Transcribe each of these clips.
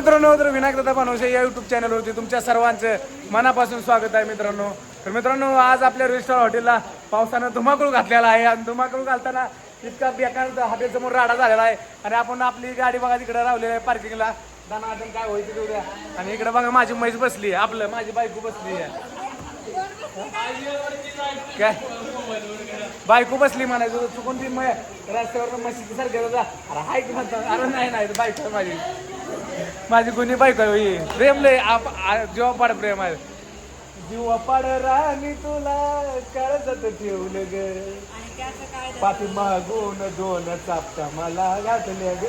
मित्रांनो तर विनायक दादा बनवशे या युट्यूब चॅनलवरती तुमच्या सर्वांचं मनापासून स्वागत आहे मित्रांनो. तर मित्रांनो आज आपल्या रजिस्टर हॉटेलला पावसानं धुमाकूळ घातलेला आहे आणि धुमाकूळ घालताना इतका बेकार हॉटेलसमोर राडा झालेला आहे आणि आपण आपली गाडी बघा तिकडे लावलेली आहे पार्किंगला दाना अजून काय होईल ते उद्या. आणि इकडे बघा माझी म्हैस बसली आहे आपलं माझी बायको बसली आहे. काय? बायको बसली म्हणायचं चुकून ती मै रस्त्यावर मशीची सारखं जा अरे हाय की म्हणतात अरे नाही नाही बायको माझी. माझी गुन्हे बायको आहे होई. प्रेम लय आप आ- जेव्हा पाड प्रेम आहे. जीवा पाड राणी तुला काळजात ठेवलं ग. पाठी मागून दोन चापटा मला घातल्या ग.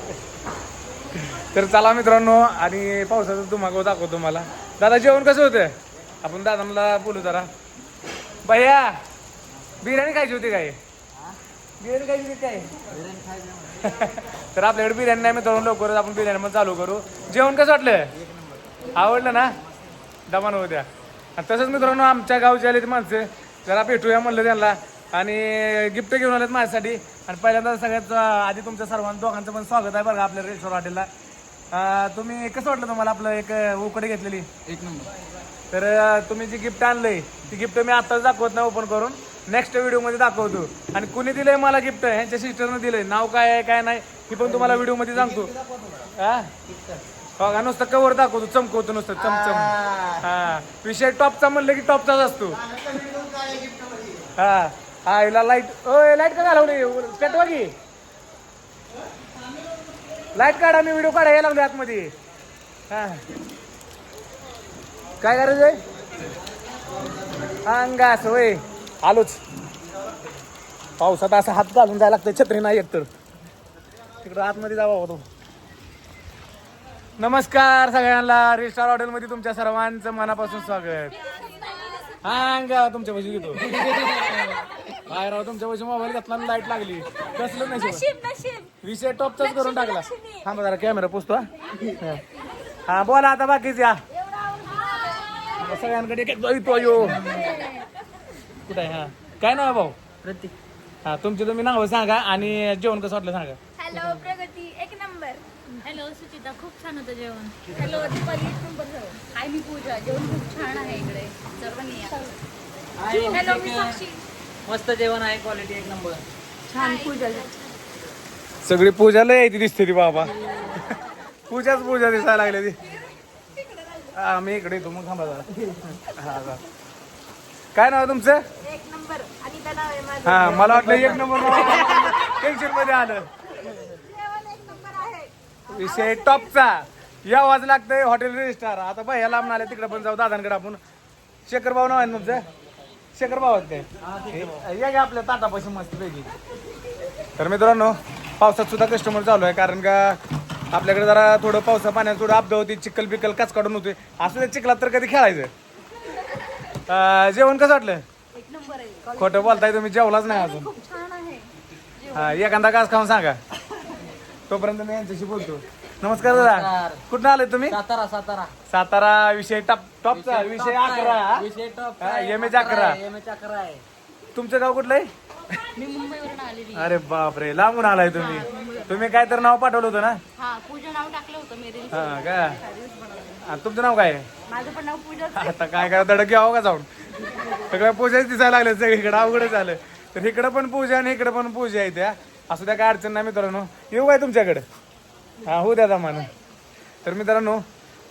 तर चला मित्रांनो आणि पावसाचं धुमाकूळ दाखवतो तुम्हाला. दादा जेवण कसं होतं? आपण दादा मला बोलू जरा. भैया बिर्याणी खायची होती काय बिर्याणी खायची होती काय तर आपल्याकडे बिर्याणी नाही मित्रांनो लवकरच आपण बिर्याणी मध्ये चालू करू. जेवण कसं वाटलं? आवडलं ना? दमान होऊ द्या. आणि तसंच मित्रांनो आमच्या गावचे आले माणसं जरा भेटूया म्हणलं त्यांना. आणि गिफ्ट घेऊन आलेत माझ्यासाठी. आणि पहिल्यांदा सगळ्यात आधी तुमच्या सर्वांचं दोघांचं पण स्वागत आहे बरं का आपल्या रेस्टॉरंट हॉटेलला. तुम्ही कसं वाटलं तुम्हाला आपलं एक उकडे घेतलेली? एक नंबर. तर तुम्ही जी गिफ्ट आणलंय ती गिफ्ट मी आताच दाखवत नाही ओपन करून. नेक्स्ट व्हिडिओमध्ये दाखवतो. आणि कुणी दिलंय मला गिफ्ट ह्यांच्या सिस्टरनं दिलंय. नाव काय आहे काय नाही ही पण तुम्हाला व्हिडिओमध्ये सांगतो. हा? हो का नुसतं कवर दाखवतो. चमकवतो नुसतं चमचम हा. विषय टॉपचा म्हणलं की टॉपचाच असतो. हा. हा हिला लाइट ओय लाइट का घालवली? पेटवा की लाइट काढा मी व्हिडिओ काढायला लागलो आतमध्ये. हा. काय करायचं आहे अंगास होय. आलोच. पावसात असा हात घालून जायला लागतं छत्री नाही एकतर तिकडं आतमध्ये जावा होतो नमस्कार सगळ्यांना रिस्टार हॉटेलमध्ये तुमच्या सर्वांचं मनापासून स्वागत. हा तुमच्या पैसे घेतो काय राव तुमच्या पैसे मोबाईल घेतला लाइट लागली. कसलं नाही विषय टॉपचाच करून टाकला. हा जरा कॅमेरा पुसतो हा. हा बोला आता बाकीच या सगळ्यांकडे येतो यो. कुठं आहे? हा. काय नाव आहे भाऊ? प्रतीक. हा तुमची तुम्ही नावं सांगा आणि जेवण कसं वाटलं सांगा. हॅलो प्रगती. एक नंबर हॅलो सुचिता. खूप छान होतं जेवण. हॅलो दीपाली. एक नंबर जेवण हाय मी पूजा. जेवण खूप छान आहे इकडे. सर्वांनी या हॅलो मी साक्षी मस्त जेवण आहे क्वालिटी एक नंबर छान पूजा. सगळी पूजा लय ती दिसते ती बाबा. पूजाच पूजा दिसायला लागली ती. हा मी इकडे येतो मग थांबा जरा. हा जा. काय नाव आहे तुमचं? एक नंबर. माझं. हा मला वाटलं एक नंबर टेन्शनमध्ये आलं. जेवण एक नंबर आहे. विषय टॉपचा. या वाज लागतंय हॉटेल रजिस्टार आता बाई लांब आले तिकडे पण जाऊ दादांकडे आपण. शेखर भाऊ नाव आहे ना तुमचं? शेखर भाऊ आहेत काय? या घ्या आपल्या ताटापाशी मस्त पैकी. तर मित्रांनो पावसात सुद्धा कस्टमर चालू आहे. कारण का आपल्याकडे जरा थोडं पावसा पाण्यात थोडं अपदा होती चिखल बिकल काच काढून होते असं ते चिखलात तर कधी खेळायचं? अं, जेवण कसं वाटलं? एक नंबर आहे. खोटं बोलताय तुम्ही जेवलाच नाही अजून. खूप छान आहे. हा एखादा घास खाऊन सांगा. तोपर्यंत मी यांच्याशी बोलतो. नमस्कार दादा. कुठं आले तुम्ही? सातारा सातारा. सातारा विषय टॉप टॉपचा विषय अकरा. विषय टॉप एम एच अकरा एम एच अकरा आहे. तुमचं गाव कुठलं आहे? मी मुंबईवरून आलेली. अरे बापरे लांबून आलाय तुम्ही. तुम्ही काय तर नाव पाठवलं होतं ना? हा पूजा नाव टाकलं होतं मी हा का? तुमचं नाव काय? आहे? माझं पण नाव पूजा. आता काय काय दडक घ्यावं का जाऊन? सगळ्या पूजाच दिसायला लागल्या सगळीकडे अवघड झालं. तर इकडं पण पूजा आणि इकडं पण पूजा आहे त्या. असं त्या काय अडचण नाही मित्रांनो. येऊ काय तुमच्याकडे? हा होऊ द्या जमानं. तर मित्रांनो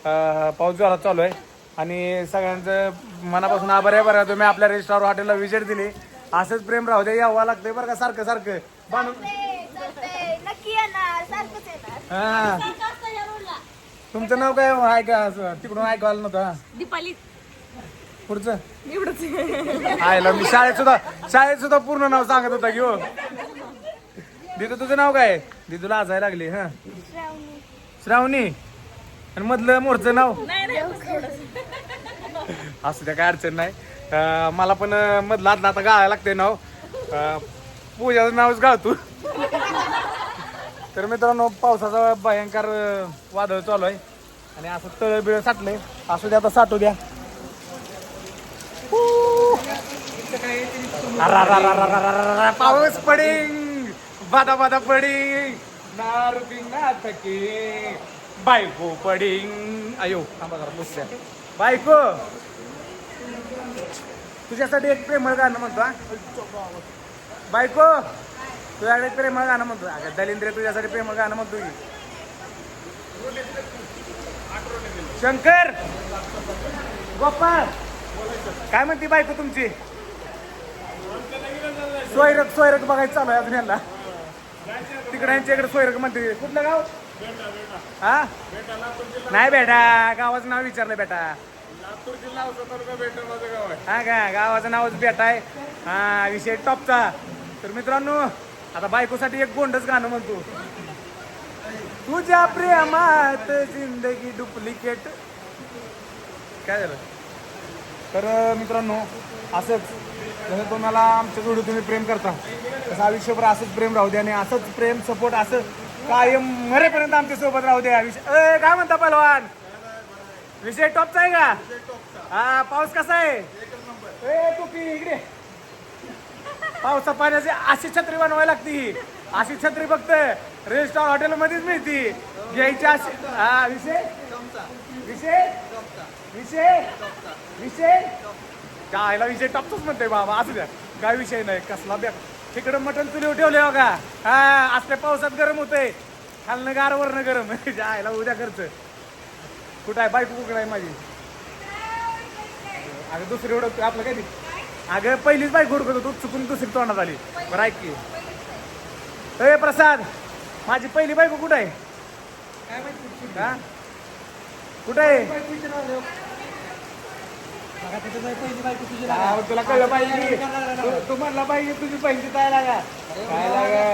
अं, पाऊस जोरात चालू आहे. आणि सगळ्यांचं मनापासून आभार आहे बरं. का तुम्ही आपल्या रेस्टॉरंट हॉटेलला विजिट दिली. असंच प्रेम राहू द्या यावं लागतंय बरं का सारखं सारखं. बांधून हा. तुमचं नाव काय आहे का असं तिकडून ऐकवायला नव्हतं हा. दीपाली. पुढचं? एवढंच. आयला मी शाळेत सुद्धा शाळेत सुद्धा पूर्ण नाव सांगत होता घेऊ दिदू तुझं नाव काय? दिदूला हसायला लागली हा. श्रावणी. आणि मधलं मोरचं नाव? असं त्या काय अडचण नाही. अं, मला पण अं, मधलं आतलं आता गाळायला लागतंय नाव. अं, पूजाचं नावच गाळतो तर मित्रांनो पावसाचा भयंकर वादळ चालू आहे. आणि असं तळ बिळ साठलंय. असू द्या आता साठू द्या. पाऊस पडिंग बादा बादा पडिंग नार पिंगा थके बायको पडिंग अयो थांबा जरा बायको तुझ्यासाठी एक प्रेमळ गाणं म्हणतो बायको तुझ्याकडे प्रेमळ गाणं म्हणतो. अगं दलिंद्र तुझ्यासाठी प्रेमळ गाणं म्हणतो की. शंकर! गोपाळ! काय म्हणते बायको तुमची? सोयरक सोयरक बघायचं चालू आहे अजून यांना. तिकडे यांच्या इकडे सोयरक म्हणते. कुठलं गाव? हा? नाही बेटा गावाचं नाव विचारलं बेटा. हा का? गावाचं नावच बेटा आहे. हा विषय टॉपचा. तर मित्रांनो आता बायकोसाठी एक गोंडच गाणं म्हणतो. तुझ्या प्रेमात जिंदगी डुप्लिकेट. काय झालं? तर मित्रांनो असंच. जसं तुम्हाला आमच्या जोडी तुम्ही प्रेम करता तसं आयुष्यभर असंच प्रेम राहू द्या आणि असंच प्रेम सपोर्ट असं कायम मरेपर्यंत आमच्यासोबत राहू द्या विषय अय, काय म्हणता पहलवान? विषय टॉपचा आहे का? हा पाऊस कसा आहे? ए टोपी इकडे. पावसा पाण्याची अशी छत्री बनवायला लागती ही. अशी छत्री फक्त हॉटेल हॉटेलमध्येच मिळती. घ्यायची अशी हा विषय? विषय? विषय? विषय? कायला विषय टपतोच म्हणते बाबा असू द्या. काय विषय नाही कसला बॅग तिकडं मटण चुलीवर ठेवले बघा. हा असल्या पावसात गरम होतंय. खालनं गार वरनं गरम. जायला उद्या खर्च. कुठं आहे? बाईक कुठं आहे माझी. अगं दुसरी ओढत आपलं काय अगं पहिलीच बाईक हुडकत होतो चुकून दुसरी तोंडात आली. बरं ऐक की. ए प्रसाद माझी पहिली बायको कुठं आहे? कुठं आहे? हा, तुला कळलं पाहिजे तू- तू म्हणला पाहिजे तुझी पहिली काय लागा काय लागा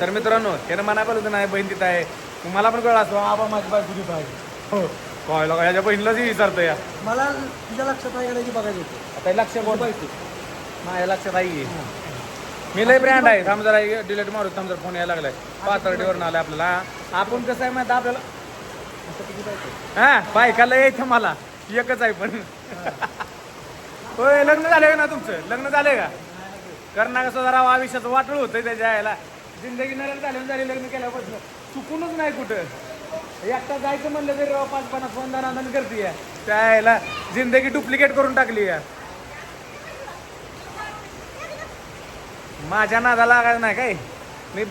तर मित्रांनो त्यानं मना पाहिलं नाही बहीण तिथं आहे. मग मला पण कळलं असं आबा माझी बायको तिथं आहे. हो. काय लागा याच्या बहिणीलाच विचारतो या. मला तुझ्या लक्षात आहे का नाही की बघायचं होतं. आता हे लक्ष बोल माझ्या लक्षात आहे मी लय ब्रँड आहे. थांब जरा डिलेट मारू थांब जरा फोन यायला लागलाय. पातळीवर आलाय आपल्याला. आपण कसं आहे माहिती आपल्याला? हा बायकाला यायचं मला. एकच आहे पण. होय लग्न झालंय का ना तुमचं? लग्न झालंय का? करणा कसं जरा आयुष्याचं वाटळ होतंय त्याच्या यायला जिंदगी नरक झाली झाली लग्न केल्यापासून. चुकूनच नाही कुठं. एकटा जायचं म्हणलं तरी राव पाच पन्नास फोन दाना करते त्या यायला जिंदगी डुप्लिकेट करून टाकली या. माझ्या नादाला लागायचं नाही काय? मी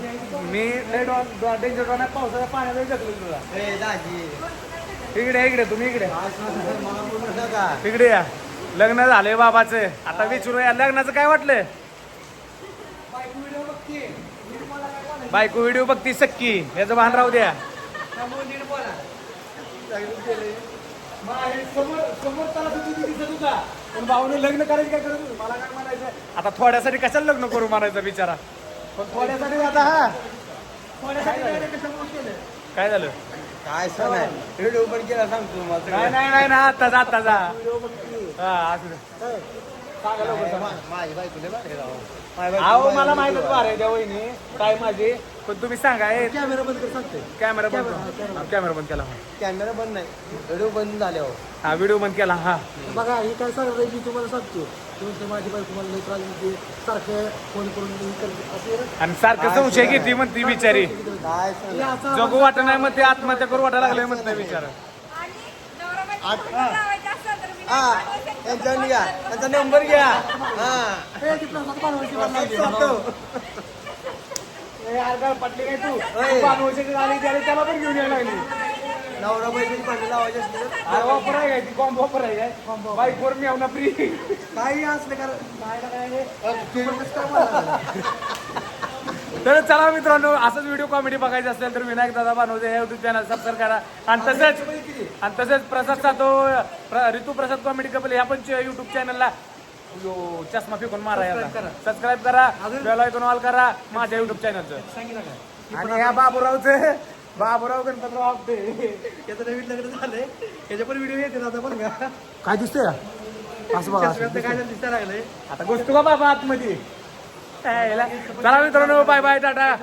मी डेंजर पावसाच्या पाण्यात जगलो तुला. इकडे इकडे तुम्ही इकडे. इकडे या. लग्न झालंय बाबाचं. आता विचारू या लग्नाचं काय वाटलं? बायको व्हिडिओ बघती सक्की. याचं भान राहू द्या. पण भाऊने लग्न करायचं काय करत होतं? मला काय म्हणायचं? आता थोड्यासाठी कशाला लग्न करू म्हणायचं बिचारा? पण थोड्यासाठी आता हा. थोड्यासाठी काय केलं? झालं? काय सण आहे? व्हिडिओ पण केला सांगतो नाही तुम्हाला नाही नाही ना आता जा आता जा हा असू दे. सांगा लवकर सांगा. माझी बायको लय राव. अहो मला माहितच बार आहे त्या वहिनी. काय माझी? पण तुम्ही सांगा ए कॅमेरा बंद कर सांगते कॅमेरा बंद. कॅमेरा, करा. हा, कॅमेरा बंद केला हा. कॅमेरा बंद नाही व्हिडिओ बंद झाल्यावर हा व्हिडिओ बंद केला हा. बघा हे काय सांगत मी तुम्हाला सांगतो. तुमचं माझी बायको मला लई त्रास देते. सारखं फोन करून हे करते. असं आहे ना? आणि सारखं संशय घेते म्हणते बिचारी. काय हे असं जगू वाटत नाही मग ते आत्महत्या करू वाटायला लागले म्हणते बिचार. आणि नवरा बायको लग्न लावायचं असलं तर मी हा नाही पाठवू शकत. त्यांचा घ्या त्यांचा नंबर घ्या. हा. पटली काय तू. त्याला पण घेऊन यायला लागली. नवरा बायकोची भांडण लावायची अरे वापर आहे काय ती कॉम्बो वापर आहे काय बाईक वर मी ना फ्री काही असलं कारण काय तर चला मित्रांनो असंच व्हिडिओ कॉमेडी बघायचं असेल तर विनायक दादा बनवते. हे युट्यूब चॅनल सबस्क्राईब करा. आणि तसंच आणि तसंच प्रसाद सातो ऋतू प्रसाद कॉमेडी कपल ह्या पण युट्यूब चॅनलला यो चष्मा फेकून मारा सबस्क्राईब करा. बेल आयकॉन ऑल करा. माझ्या युट्यूब चॅनलचं आणि ह्या बाबूरावचं बाबूराव गणपतराव आपटे. याचं नवीन लग्न झालंय. याचे पण व्हिडिओ येते आता पण का? काय दिसतंय? असं बघा. काय दिसायला लागलंय. आता गोष्ट का बाबा आतमध्ये. चला मित्रांनो बाय बाय टाटा.